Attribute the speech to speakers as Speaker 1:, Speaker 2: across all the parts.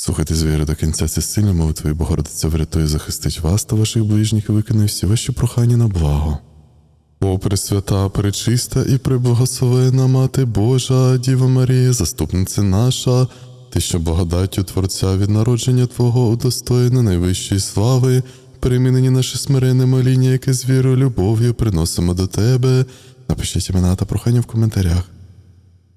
Speaker 1: Слухайте звіри до кінця ці сильні молитви, Богородиця врятує, захистить вас та ваших ближніх і виконає всі ваші прохання на благо. О, Пресвята, пречиста і преблагословена Мати Божа, Діва Марія, заступниця наша, ти, що благодаттю Творця від народження Твого удостоєна найвищої слави, перемінені наше смиренне моління, яке з вірою, любов'ю приносимо до Тебе. Напишіть імена та прохання в коментарях.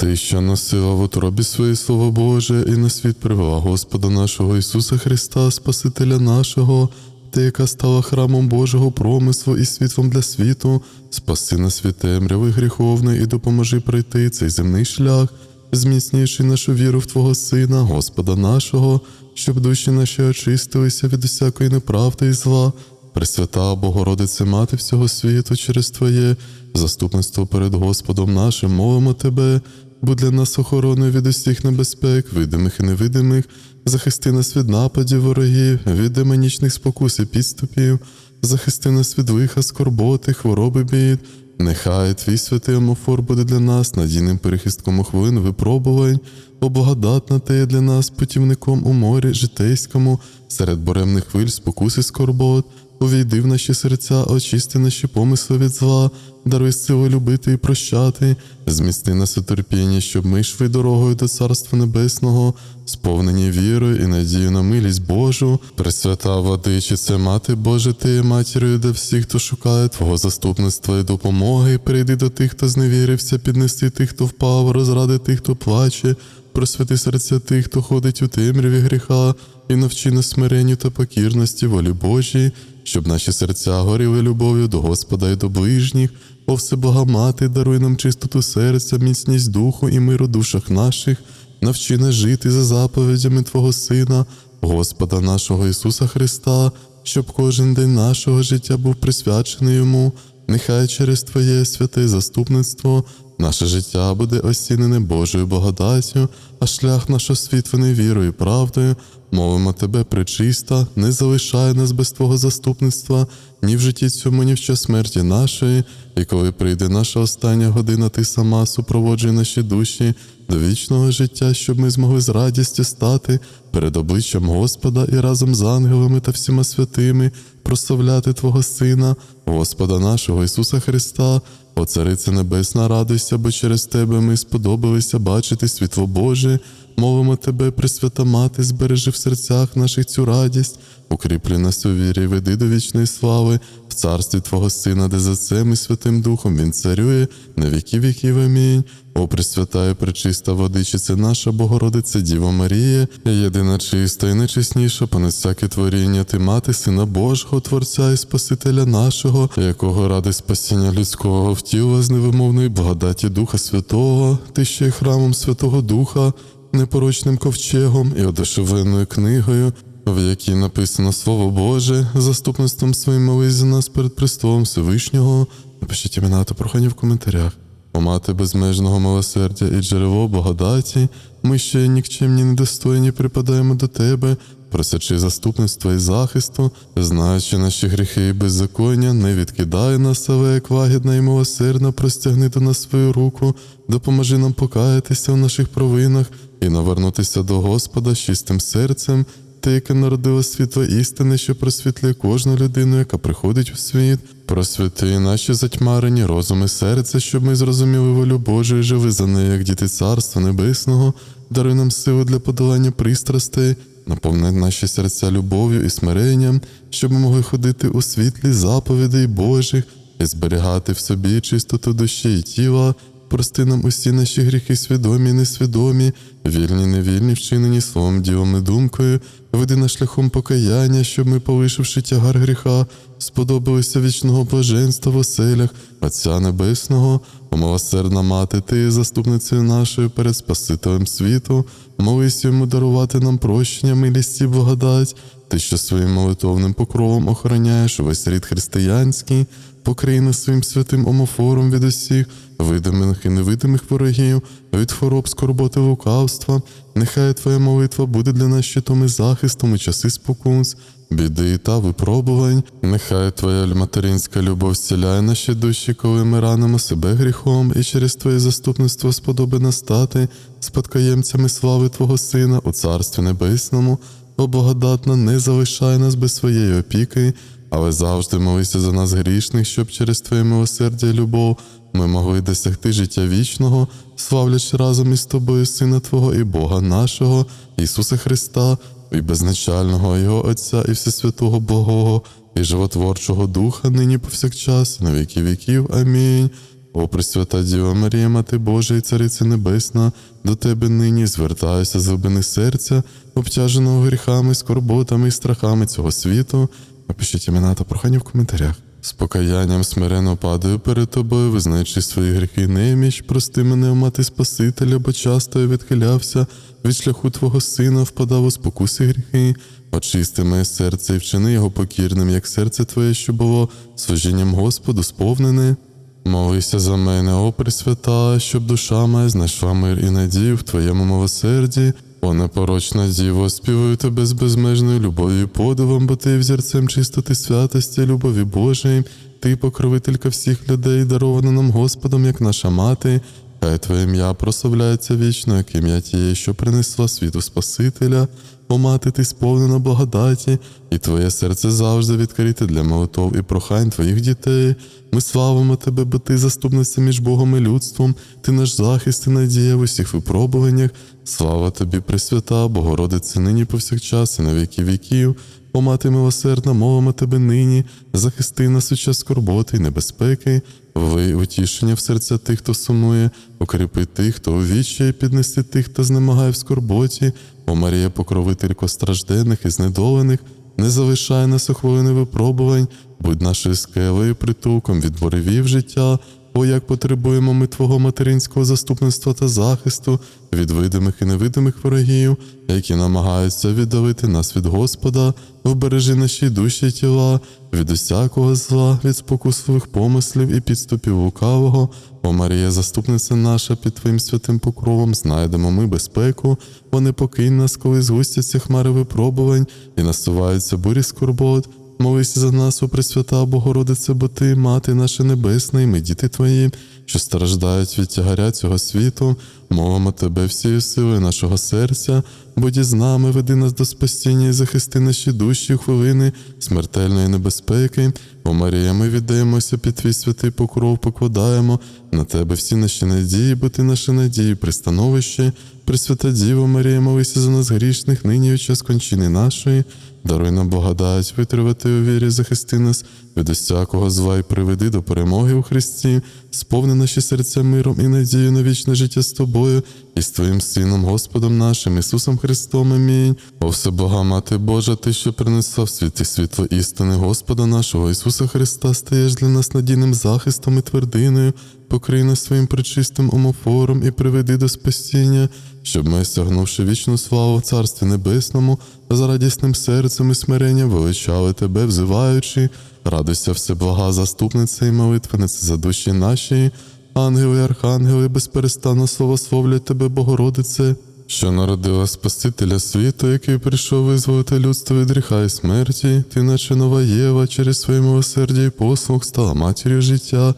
Speaker 1: Ти, що носила в утробі своє Слово Боже, і на світ привела Господа нашого Ісуса Христа, Спасителя нашого, ти, яка стала храмом Божого промислу і світлом для світу, спаси нас від темряви гріховної і допоможи пройти цей земний шлях, зміцнюючи нашу віру в Твого Сина, Господа нашого, щоб душі наші очистилися від усякої неправди і зла. Пресвята Богородице, Мати всього світу, через Твоє заступництво перед Господом нашим, мовимо Тебе, будь для нас охороною від усіх небезпек, видимих і невидимих, захисти нас від нападів ворогів, від демонічних спокус і підступів, захисти нас від лиха, скорботи, хвороби бід. Нехай твій святий Амофор буде для нас надійним перехистком хвилин випробувань, бо благодатна ти є для нас путівником у морі житейському, серед буремних хвиль спокус і скорбот. Увійди в наші серця, очисти наші помисли від зла, даруй силу любити і прощати, змісти нас у терпінні, щоб ми йшли дорогою до Царства Небесного, сповнені вірою і надією на милість Божу, Пресвята Владичице, Мати Божа, ти є матір'ю для всіх, хто шукає Твого заступництва і допомоги, прийди до тих, хто зневірився, піднести тих, хто впав, розради тих, хто плаче, просвяти серця тих, хто ходить у темряві гріха, і навчи нас смиренню та покірності волі Божій, щоб наші серця горіли любов'ю до Господа і до ближніх. О Всебога Мати, даруй нам чистоту серця, міцність духу і миру душах наших, навчи нас жити за заповідями Твого Сина, Господа нашого Ісуса Христа, щоб кожен день нашого життя був присвячений Йому. Нехай через Твоє святе заступництво наше життя буде осінене Божою благодаттю, а шлях наш освітлений вірою і правдою. Мовимо тебе, пречиста, не залишай нас без Твого заступництва, ні в житті цьому, ні в час смерті нашої, і коли прийде наша остання година, ти сама супроводжуй наші душі до вічного життя, щоб ми змогли з радістю стати перед обличчям Господа і разом з ангелами та всіма святими прославляти Твого Сина, Господа нашого Ісуса Христа. О, Царице Небесна, радуйся, бо через Тебе ми сподобалися бачити світло Боже. Мовимо Тебе, Пресвята Мати, збережи в серцях наших цю радість, укріплюй нас у вірі, веди до вічної слави, в царстві Твого Сина, де за Отцем і Святим Духом Він царює, на віки віків. Амінь. О, Пресвята і пречиста водичиця наша Богородиця Діва Марія, єдина чиста і найчесніша, понад всяке творіння, ти мати Сина Божого, Творця і Спасителя нашого, якого ради спасіння людського втіла з невимовної благодаті Духа Святого, ти ще й храмом Святого Духа, непорочним ковчегом і одушевленою книгою, в якій написано Слово Боже, заступництвом своїм молись за нас перед престолом Всевишнього. Напишіть імена та прохання в коментарях. О мати безмежного милосердя і джерело благодаті, ми ще нікчемні недостойні припадаємо до тебе, просячи заступництва і захисту, знаючи наші гріхи і беззаконня, не відкидай нас, але як лагідна і милосердна, простягни до нас свою руку, допоможи нам покаятися в наших провинах і навернутися до Господа з чистим серцем. Ти, яка народила світло істини, що просвітлює кожну людину, яка приходить у світ, просвіти наші затьмарені розуми серця, щоб ми зрозуміли волю Божу і жили за нею, як діти Царства Небесного, даруй нам силу для подолання пристрастей, наповни наші серця любов'ю і смиренням, щоб ми могли ходити у світлі заповідей Божих і зберігати в собі чистоту душі і тіла. Прости нам усі наші гріхи, свідомі несвідомі, вільні, невільні, вчинені словом, ділом і думкою, веди нас шляхом покаяння, щоб ми, полишивши тягар гріха, сподобалися вічного блаженства в оселях, Отця Небесного, милосердна мати, ти заступницею нашою перед Спасителем світу, молись йому дарувати нам прощення, милість і благодать, ти, що своїм молитовним покровом охороняєш увесь рід християнський, покрий нас своїм святим омофором від усіх видимих і невидимих ворогів, від хвороб, скорботи, лукавства. Нехай Твоя молитва буде для нас щитом і захистом у часи спокус, біди та випробувань. Нехай Твоя материнська любов зціляє наші душі, коли ми ранимо себе гріхом, і через Твоє заступництво сподоби нас стати спадкоємцями слави Твого Сина у Царстві Небесному. О благодатна, не залишай нас без своєї опіки, але завжди молися за нас грішних, щоб через Твоє милосердя і любов ми могли досягти життя вічного, славлячи разом із Тобою Сина Твого і Бога нашого, Ісуса Христа, і безначального Його Отця і Всесвятого Богого, і животворчого Духа, нині повсякчас, на віки віків. Амінь. О, Пресвята Діва Марія, Мати Божа і Цариця Небесна, до Тебе нині звертаюся з глибини серця, обтяженого гріхами, скорботами і страхами цього світу. Напишіть імена та прохання в коментарях. З покаянням смирено падаю перед тобою, визнаючи свої гріхи неміч, прости мене, мати Спасителя, бо часто я відхилявся від шляху Твого Сина, впадав у спокуси гріхи. Очисти моє серце і вчини його покірним, як серце Твоє, що було служінням Господу сповнене. Молися за мене, о Пресвята, щоб душа моя знайшла мир і надію в Твоєму милосерді. О непорочна діво, співаю тебе з безмежною любов'ю подивом, бо ти взірцем чистоти святості, любові Божої, ти покровителька всіх людей, дарована нам Господом, як наша мати. Хай Твоє ім'я прославляється вічно, як ім'я тієї, що принесла світу Спасителя. О мати, ти сповнена благодаті, і твоє серце завжди відкрите для молитов і прохань твоїх дітей. Ми славимо тебе, бо ти заступниця між Богом і людством, ти наш захист і надія в усіх випробуваннях. Слава тобі, Пресвята, Богородице, нині повсякчас і на віки віків. О мати милосердна, мовимо тебе нині, захисти нас у час скорботи й небезпеки, ви утішення в серця тих, хто сумує, укріпи тих, хто у вічі, піднести тих, хто знемагає в скорботі. О Марія, покровителько стражденних і знедолених, не залишай нас у хвилини випробувань, будь нашою скелею, притулком від боревів життя. О, як потребуємо ми Твого материнського заступництва та захисту від видимих і невидимих ворогів, які намагаються віддалити нас від Господа, вбережи наші душі тіла, від усякого зла, від спокусових помислів і підступів лукавого. О Марія, заступниця наша, під Твоїм святим покровом знайдемо ми безпеку, вони покинь нас, коли згустяться хмари випробувань і насуваються бурі скорбот. Молися за нас, о Пресвята Богородице, бо Ти, Мати наша Небесна, і ми діти Твої, що страждають від тягаря цього світу, мовимо Тебе всією силою нашого серця, будь з нами, веди нас до спасіння і захисти наші душі у хвилини смертельної небезпеки. О Марія, ми віддаємося під Твій святий покров, покладаємо на Тебе всі наші надії, бо Ти наші надії, пристановище. Пресвята Діво Марія, молися за нас грішних, нині і в час кончини нашої. Даруй нам благодать, витривати у вірі, захисти нас від усякого зла й приведи до перемоги у Христі, сповни наші серця миром і надію на вічне життя з тобою і з Твоїм Сином, Господом нашим, Ісусом Христом. Амінь. О всебога Мати Божа, Ти, що принесла в світі світло істини Господа нашого Ісуса Христа, стаєш для нас надійним захистом і твердиною, покрий нас своїм причистим омофором і приведи до спасіння, щоб ми, сягнувши вічну славу в Царстві Небесному, за радісним серцем і смиренням величали Тебе, взиваючи, радуйся всеблага, заступниця і молитвениця за душі наші, ангели, архангели, безперестанно славословлять Тебе, Богородице, що народила Спасителя світу, який прийшов визволити людство від гріха і смерті, ти, наче нова Єва, через своє милосердя і послуг стала матір'ю життя.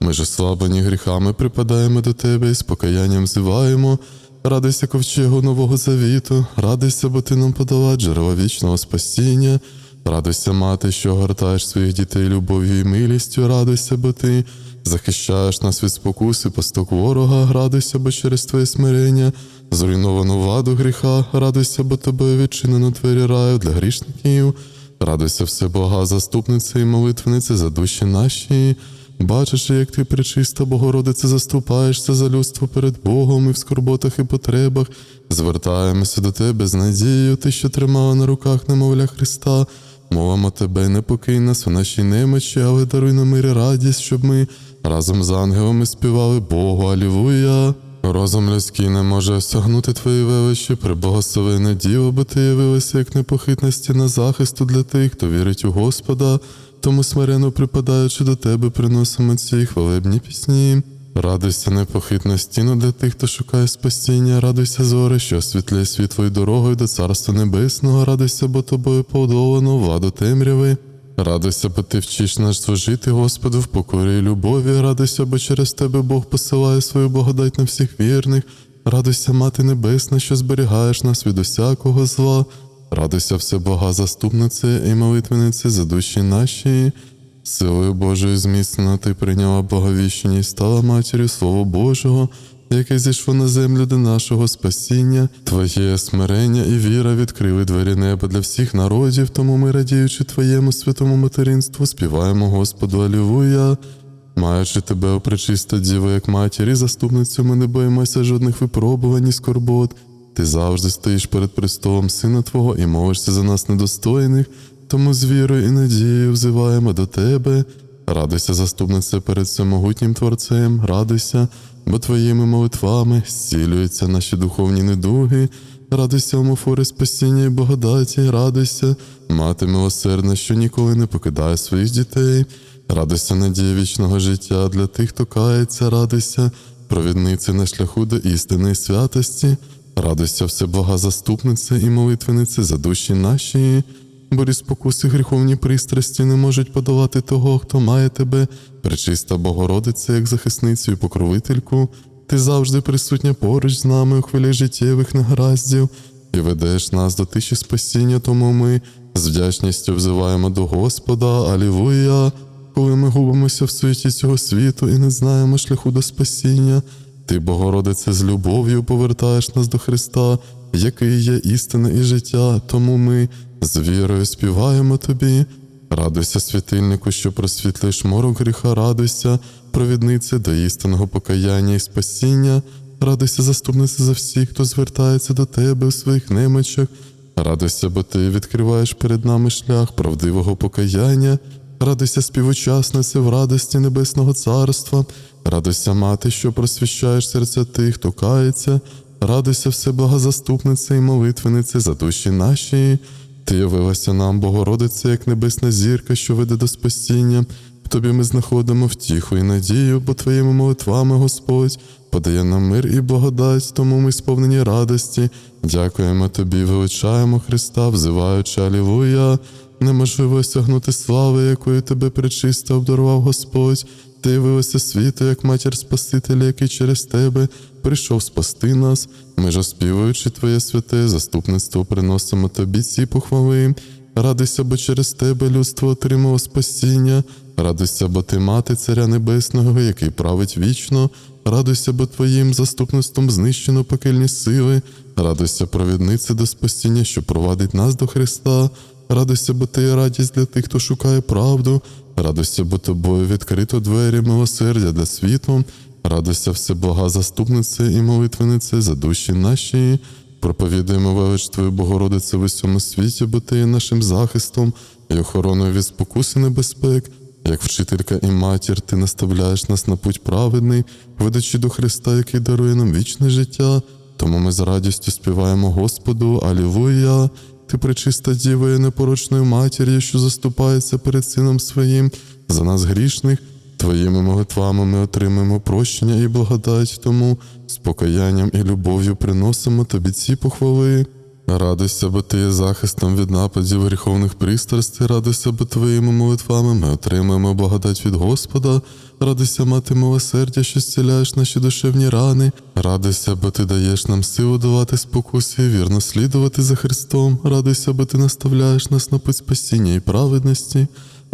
Speaker 1: Ми ж ослаблені гріхами припадаємо до тебе і з покаянням взиваємо. Радуйся ковчегу нового завіту, радуйся, бо ти нам подала джерело вічного спасіння. Радуйся, мати, що гортаєш своїх дітей любов'ю і милістю, радуйся, бо ти захищаєш нас від спокуси, пасток ворога, радуйся, бо через твоє смирення, зруйновану владу гріха, радуйся, бо тобою відчинено двері раю для грішників. Радуйся, все Бога, заступниця і молитвениця за душі наші. Бачиш, як ти пречиста Богородице заступаєшся за людство перед Богом і в скорботах і потребах. Звертаємося до тебе з надією, ти, що тримала на руках немовля Христа. Мовимо тебе, не покинь нас у нашій немочі, але даруй нам мир і радість, щоб ми разом з ангелами співали Богу, Алілуя. Розум людський не може осягнути твої величі, приблагословене діло, бо ти явилася як непохитна стіна захисту для тих, хто вірить у Господа, тому смирено припадаючи до тебе, приносимо ці хвалебні пісні. Радуйся, непохитна стіну для тих, хто шукає спасіння, радуйся, зори, що освітлює світ твою дорогою до Царства Небесного, радуйся, бо тобою подолано владу темряви. Радуйся, бо ти вчиш нас служити Господу в покорі і любові. Радуйся, бо через тебе Бог посилає свою благодать на всіх вірних. Радуйся, Мати Небесна, що зберігаєш нас від усякого зла. Радуйся, всебога заступнице і молитвенице за душі наші. Силою Божою зміцнена ти прийняла благовіщення і стала матір'ю Слова Божого, яке зійшло на землю до нашого спасіння. Твоє смирення і віра відкрили двері неба для всіх народів, тому ми, радіючи Твоєму святому материнству, співаємо Господу Алілуя. Маючи тебе, о діво, як матір і заступницю, ми не боїмося жодних випробувань і скорбот. Ти завжди стоїш перед престолом Сина Твого і молишся за нас недостойних, тому з вірою і надією взиваємо до Тебе. Радуйся, заступниця перед всемогутнім Творцем, радуйся, бо Твоїми молитвами зцілюються наші духовні недуги. Радуйся, омофори спасіння і благодаті, радуйся, мати милосердна, що ніколи не покидає своїх дітей. Радуйся, надія вічного життя для тих, хто кається, радуйся, провідниці на шляху до істини і святості. Радуйся, всебога заступнице і молитвенице за душі наші, бо спокуси гріховні пристрасті не можуть подолати того, хто має тебе, пречиста Богородиця, як захисницю і покровительку. Ти завжди присутня поруч з нами у хвилі життєвих негараздів і ведеш нас до тиші спасіння, тому ми з вдячністю взиваємо до Господа, Алілуя, коли ми губимося в суеті цього світу і не знаємо шляху до спасіння. Ти, Богородице, з любов'ю повертаєш нас до Христа, який є істина і життя, тому ми з вірою співаємо тобі. Радуйся, світильнику, що просвітлиш морок гріха, радуйся, провіднице до істинного покаяння і спасіння, радуйся, заступниця за всіх, хто звертається до тебе у своїх немочах. Радуйся, бо ти відкриваєш перед нами шлях правдивого покаяння. Радуйся, співучаснице в радості Небесного Царства, радуйся, мати, що просвіщаєш серця тих, хто кається, радуйся, всебога заступнице і молитвенице за душі наші. Ти явилася нам, Богородице, як небесна зірка, що веде до спасіння. В тобі ми знаходимо втіху і надію, бо твоїми молитвами Господь подає нам мир і благодать, тому ми сповнені радості. Дякуємо тобі, величаємо Христа, взиваючи Алілуя. Неможливо осягнути слави, якою тебе причисто обдарував Господь. Ти явилася світу, як матір Спасителя, який через тебе прийшов спасти нас. Ми ж оспівуючи Твоє святе заступництво, приносимо тобі ці похвали. Радуйся, бо через тебе людство отримало спасіння. Радуйся, бо ти мати Царя Небесного, який править вічно. Радуйся, бо твоїм заступництвом знищено пекельні сили. Радуйся, провіднице до спасіння, що провадить нас до Христа. Радуйся, бо ти радість для тих, хто шукає правду. Радуйся, бо тобою відкрито двері милосердя для світу. Радуйся, всебога заступнице і молитвенице за душі наші. Проповідуємо велич Твою Богородице в усьому світі, бо ти є нашим захистом і охороною від спокуси небезпек. Як вчителька і матір, ти наставляєш нас на путь праведний, ведучи до Христа, який дарує нам вічне життя. Тому ми з радістю співаємо Господу, Алілуя! Ти пречиста діва є непорочною матір'ю, що заступається перед Сином Своїм за нас грішних. Твоїми молитвами ми отримаємо прощення і благодать, тому з покаянням і любов'ю приносимо тобі ці похвали. Радуйся, бо ти є захистом від нападів гріховних пристрастей, радуйся, бо твоїми молитвами ми отримаємо благодать від Господа, радуйся, мати милосердя, що зціляєш наші душевні рани, радуйся, бо ти даєш нам силу давати спокусі, і вірно слідувати за Христом, радуйся, бо ти наставляєш нас на путь спасіння і праведності.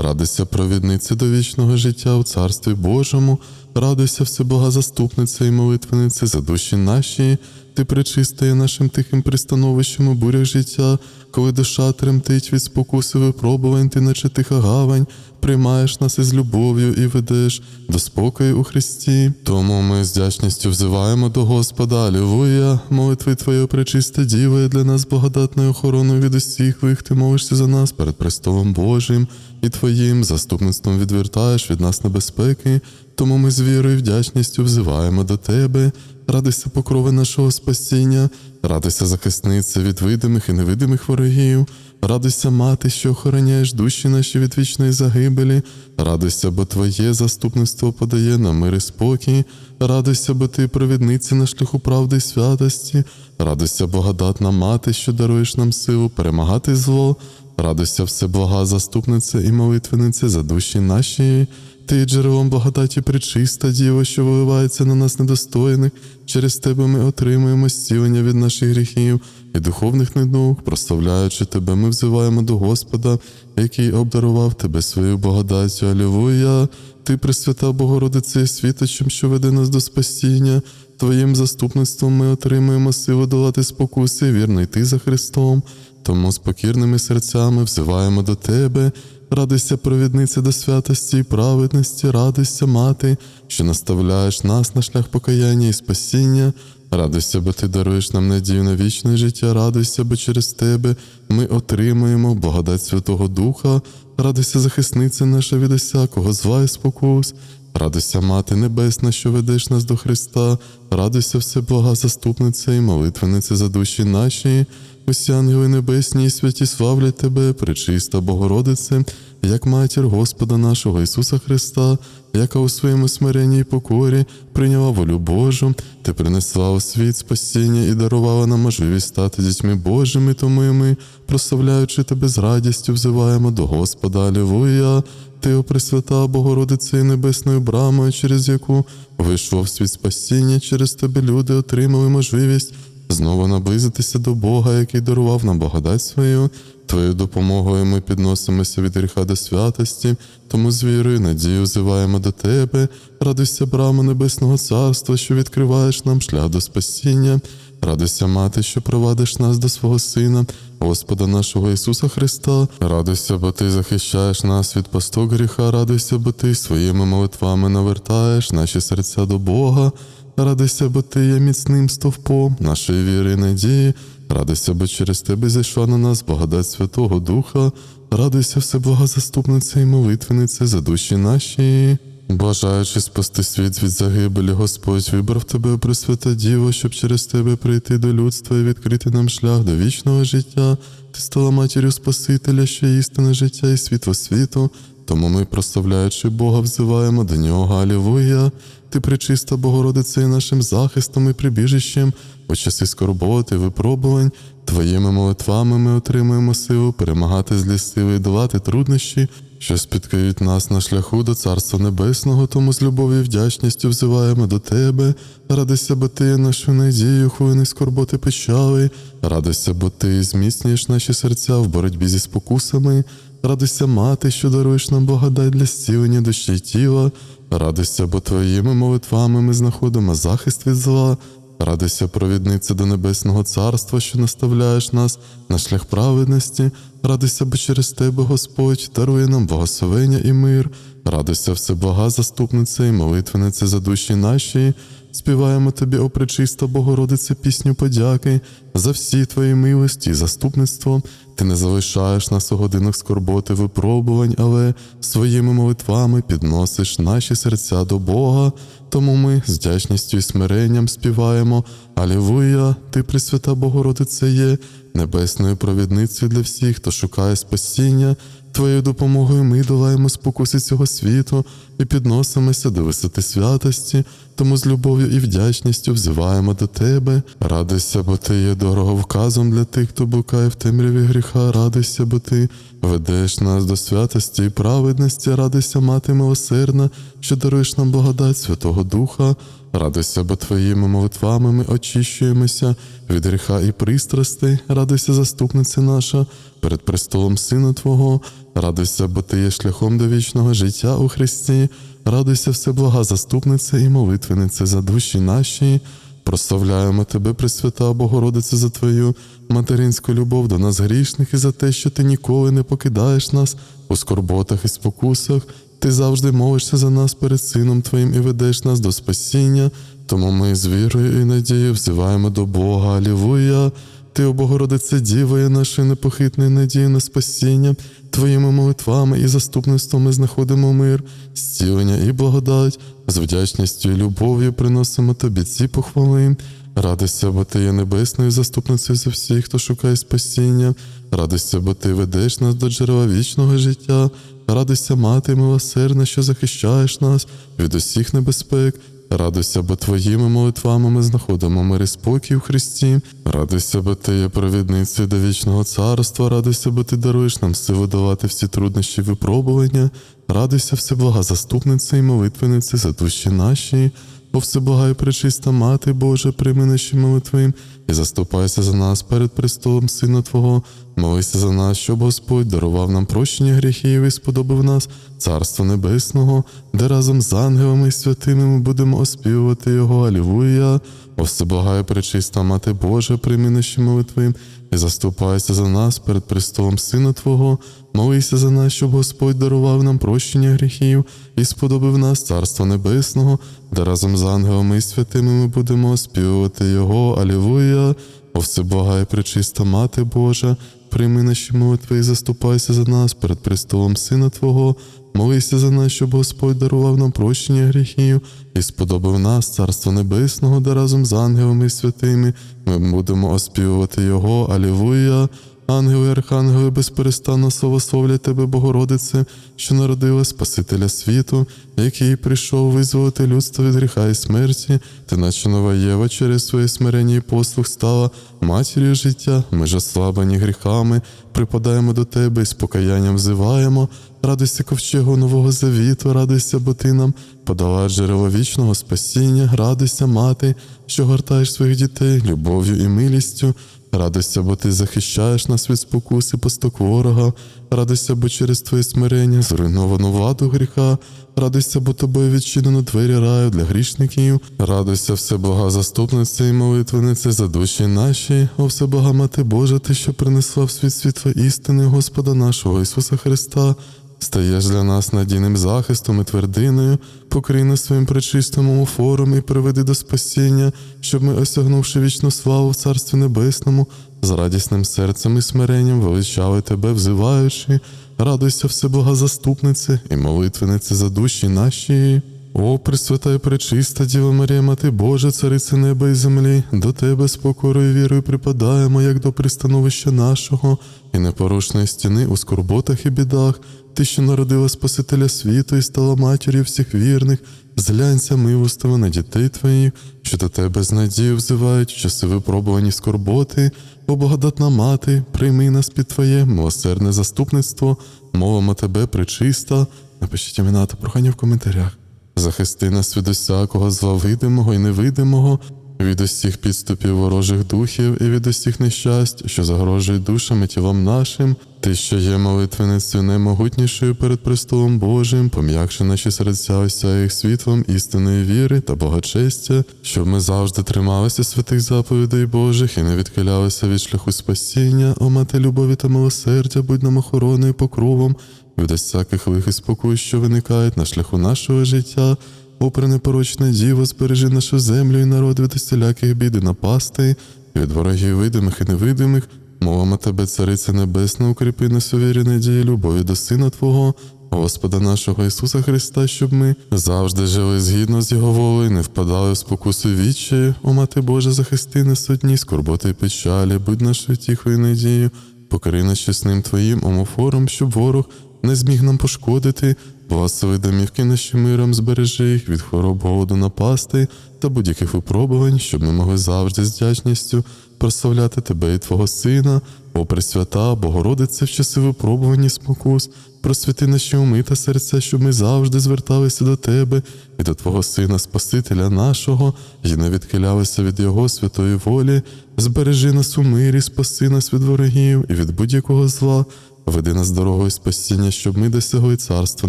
Speaker 1: Радуйся, провідниці до вічного життя у Царстві Божому, радуйся, всебога заступниця і молитвенице за душі наші. Ти причистає нашим тихим пристановищем у бурях життя, коли душа тремтить від спокуси випробувань, ти, наче тиха гавань, приймаєш нас із любов'ю і ведеш до спокою у Христі. Тому ми з вдячністю взиваємо до Господа, Алілуя, молитви Твоєї пречиста Діва є для нас благодатною охороною від усіх вих, ти молишся за нас перед престолом Божим і Твоїм заступництвом відвертаєш від нас небезпеки, тому ми з вірою і вдячністю взиваємо до Тебе. Радуйся покрови нашого спасіння, радуйся захисниця від видимих і невидимих ворогів, Радуйся, мати, що охороняєш душі наші від вічної загибелі. Радуйся, бо Твоє заступництво подає нам мир і спокій. Радуйся, бо ти провідниця на шляху правди і святості. Радуйся, благодатна мати, що даруєш нам силу перемагати зло. Радуйся, всеблага заступниця і молитвениця за душі наші. Ти джерелом благодаті причиста діво, що виливається на нас недостойних. Через тебе ми отримуємо зцілення від наших гріхів і духовних недуг. Прославляючи тебе, ми взиваємо до Господа, який обдарував тебе своєю благодаттю. Алілуя! Ти, Пресвята Богородице, світочем, що веде нас до спасіння. Твоїм заступництвом ми отримуємо силу долати спокуси, вірно йти за Христом. Тому з покірними серцями взиваємо до Тебе. Радуйся, провідниця до святості і праведності, радуйся, мати, що наставляєш нас на шлях покаяння і спасіння. Радуйся, бо ти даруєш нам надію на вічне життя, радуйся, бо через тебе ми отримуємо благодать Святого Духа, радуйся, захисниця наша від усякого зла і спокус. Радуйся, Мати Небесна, що ведеш нас до Христа, радуйся, всеблага заступниця і молитвениця за душі наші. Усі ангели небесні і святі славлять Тебе, пречиста Богородице, як матір Господа нашого Ісуса Христа, яка у своєму смиренні і покорі прийняла волю Божу, ти принесла у світ спасіння і дарувала нам можливість стати дітьми Божими, тому і ми, прославляючи Тебе з радістю, взиваємо до Господа. Алілуя! Ти, о Пресвята Богородице і небесною брамою, через яку вийшло в світ спасіння, через тебе люди отримали можливість знову наблизитися до Бога, який дарував нам благодать свою. Твоєю допомогою ми підносимося від гріха до святості, тому з надію взиваємо до Тебе, радуйся, брама Небесного Царства, що відкриваєш нам шлях до спасіння. Радуйся, мати, що провадиш нас до свого Сина, Господа нашого Ісуса Христа. Радуйся, бо Ти захищаєш нас від пасток гріха, радуйся, бо Ти своїми молитвами навертаєш наші серця до Бога. Радуйся, бо ти є міцним стовпом нашої віри і надії. Радуйся, бо через тебе зайшла на нас благодать Святого Духа. Радуйся, всеблага заступниця і молитвениця за душі наші. Бажаючи спасти світ від загибелі, Господь вибрав тебе, Пресвята Діво, щоб через тебе прийти до людства і відкрити нам шлях до вічного життя. Ти стала матір'ю Спасителя, що істинне життя і світло світу. Тому ми, прославляючи Бога, взиваємо до нього. Алілуя! Ти причиста Богородице і нашим захистом і прибіжищем у часи скорботи, випробувань. Твоїми молитвами ми отримуємо силу перемагати злі сили і долати труднощі, що спіткають нас на шляху до Царства Небесного, тому з любов'ю і вдячністю взиваємо до Тебе. Радуйся, бо ти нашу надію, хвилини скорботи печали. Радуйся, бо ти зміцнюєш наші серця в боротьбі зі спокусами. Радуйся, мати, що даруєш нам благодать для зцілення душі й тіла. Радуйся, бо твоїми молитвами ми знаходимо захист від зла. Радуйся, провідниця до Небесного Царства, що наставляєш нас на шлях праведності. Радуйся, бо через тебе Господь дарує нам благословення і мир. Радуйся, всеблага заступниця і молитвениця за душі наші. Співаємо тобі, о пречиста Богородице, пісню подяки за всі твої милості і заступництво. Ти не залишаєш нас у годинах скорботи випробувань, але своїми молитвами підносиш наші серця до Бога. Тому ми з вдячністю і смиренням співаємо Алілуя, Ти, Пресвята Богородице, є небесною провідницею для всіх, хто шукає спасіння. Твоєю допомогою ми долаємо спокуси цього світу і підносимося до висоти святості, тому з любов'ю і вдячністю взиваємо до Тебе. Радуйся, бо Ти є дороговказом для тих, хто блукає в темряві гріха. Радуйся, бо Ти ведеш нас до святості і праведності. Радуйся, мати милосердна, що даруєш нам благодать Святого Духа. Радуйся, бо Твоїми молитвами ми очищуємося від гріха і пристрастей. Радуйся, заступниця наша, перед престолом Сина Твого. Радуйся, бо Ти є шляхом до вічного життя у Христі. Радуйся, всеблага заступниця і молитвениця за душі наші. Прославляємо Тебе, Пресвята Богородице, за Твою материнську любов до нас грішних і за те, що Ти ніколи не покидаєш нас у скорботах і спокусах. Ти завжди молишся за нас перед Сином Твоїм і ведеш нас до спасіння. Тому ми з вірою і надією взиваємо до Бога. Алілуя! Ти, о Богородице, є нашою непохитною надією на спасіння. Твоїми молитвами і заступництвом ми знаходимо мир, зцілення і благодать. З вдячністю і любов'ю приносимо тобі ці похвали. Радуйся, бо ти є небесною заступницею за всіх, хто шукає спасіння. Радуйся, бо ти ведеш нас до джерела вічного життя. Радуйся, мати милосердна, що захищаєш нас від усіх небезпек. Радуйся, бо твоїми молитвами ми знаходимо мир і спокій в Христі. Радуйся, бо ти є провідницею до вічного царства. Радуйся, бо ти даруєш нам силу давати всі труднощі випробування. Радуйся, всеблага заступниця і молитвениця за душі наші. О всеблага і пречиста Мати Божа, прийми наші молитви і заступайся за нас перед престолом Сина Твого. Молися за нас, щоб Господь дарував нам прощення гріхів і сподобав нас Царство Небесного, де разом з ангелами і святими ми будемо оспівувати Його. Алілуя! О всеблага і пречиста Мати Божа, прийми наші молитви і заступайся за нас перед престолом Сина Твого. Молися за нас, щоб Господь дарував нам прощення гріхів і сподобав нас Царство Небесного, де разом з ангелами і святими ми будемо оспівувати Його. Алілуя! О всебога і пречиста Мати Божа, прийми наші молитви і заступайся за нас перед престолом Сина Твого. Молися за нас, щоб Господь дарував нам прощення гріхів і сподобав нас Царство Небесного, де разом з ангелами і святими ми будемо оспівувати Його. Алілуя! Ангели, архангели безперестанно славословлять тебе, Богородице, що народила Спасителя світу, який прийшов визволити людство від гріха і смерті, ти, наче нова Єва, через своє смирення і послуг стала матір'ю життя. Ми ж ослаблені гріхами, припадаємо до тебе і з покаянням взиваємо. Радуйся ковчегу нового завіту, радуйся, бо ти нам подала джерело вічного спасіння, радуйся, мати, що гортаєш своїх дітей любов'ю і милістю. Радуйся, бо ти захищаєш нас від спокуси посток ворога. Радуйся, бо через твоє смирення зруйновано владу гріха. Радуйся, бо тобою відчинено двері раю для грішників. Радуйся, все Бога заступниця і молитвениця за душі наші. О, все Бога Мати Божа, ти, що принесла в світ світло істини Господа нашого Ісуса Христа. Стаєш для нас надійним захистом і твердиною, покрий нас своїм пречистим форум і приведи до спасіння, щоб ми, осягнувши вічну славу в Царстві Небесному, з радісним серцем і смиренням величали тебе, взиваючи, радуйся всебога заступнице і молитвенице за душі наші. О, Пресвята і пречиста Діва Марія, Мати Божа, цариця неба і землі, до тебе з покорою і вірою припадаємо, як до пристановища нашого, і непорушної стіни у скорботах і бідах. Ти, що народила Спасителя світу і стала матір'ю всіх вірних, зглянься милостиво на дітей твоїх, що до тебе з надією взивають, часи випробувані скорботи, о благодатна мати, прийми нас під Твоє милосердне заступництво, мовимо тебе причиста. Напишіть імена та прохання в коментарях. Захисти нас від усякого зла видимого і невидимого, від усіх підступів ворожих духів і від усіх нещасть, що загрожують душам і тілом нашим, ти, що є молитвеницею наймогутнішою перед престолом Божим, пом'якши наші серця осяє їх світлом істинної віри та богочестя, щоб ми завжди трималися святих заповідей Божих і не відхилялися від шляху спасіння, о мати любові та милосердя, будь нам охороною покровом від усяких лих і спокій, що виникають на шляху нашого життя. О, пренепорочна діво, збережи нашу землю і народ від усіляких бід і напастей, від ворогів видимих і невидимих. Мовимо тебе, Цариця Небесна, укріпи нас у вірі надії, любові до Сина Твого, Господа нашого Ісуса Христа, щоб ми завжди жили згідно з Його волею, не впадали в спокусу віччя. О, Мати Божа, захисти нас одні, скорботи і печалі, будь нашою тіхою надією, покори нас чесним Твоїм омофором, щоб ворог не зміг нам пошкодити, благослови домівки наші миром, збережи їх від хвороб голоду напасти та будь-яких випробувань, щоб ми могли завжди з вдячністю прославляти Тебе і Твого Сина, о Пресвята, Богородице, в часи випробувань і спокус, просвіти наші уми та серця, щоб ми завжди зверталися до Тебе і до Твого Сина, Спасителя нашого, і не відхилялися від Його святої волі, збережи нас у мирі, спаси нас від ворогів і від будь-якого зла. Веди нас дорогою спасіння, щоб ми досягли Царства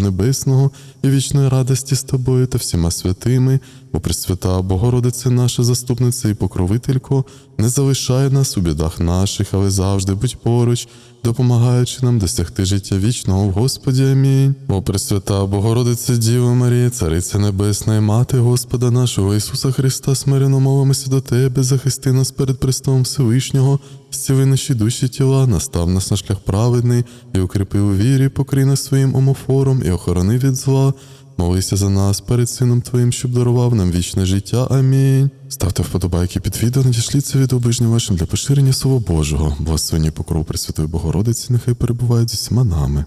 Speaker 1: Небесного і вічної радості з тобою та всіма святими, бо Пресвята Богородице наша заступниця і покровителько, не залишай нас у бідах наших, але завжди будь поруч, допомагаючи нам досягти життя вічного в Господі. Амінь. О Пресвята Богородице Діва Марія, Цариця Небесна і Мати Господа нашого Ісуса Христа, смирено молимося до Тебе, захисти нас перед престолом Всевишнього, зціли наші душі тіла, настав нас на шлях праведний і укріпи у вірі, покрий нас своїм омофором і охорони від зла. Молися за нас перед Сином Твоїм, щоб дарував нам вічне життя. Амінь. Ставте вподобайки під відео, надішліться від обижнім вашим для поширення Слова Божого. Благословені покров Пресвятої Богородиці, нехай перебувають з усіма нами.